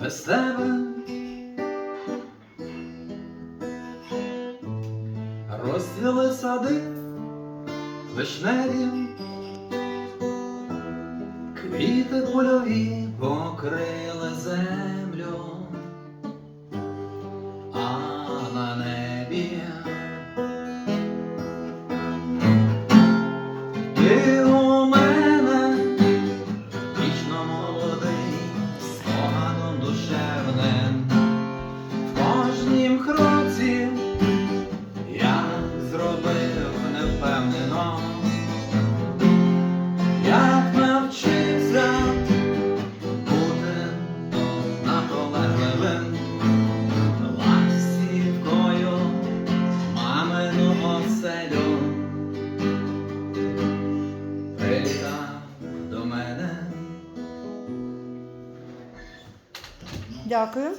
без тебе. Розцвіли сади вишневі, квіти польові покрили землю, а на небі зробив невпевнено, як навчився бути наполегливим, ластівкою мамину оселю. Прилітав до мене. Дякую.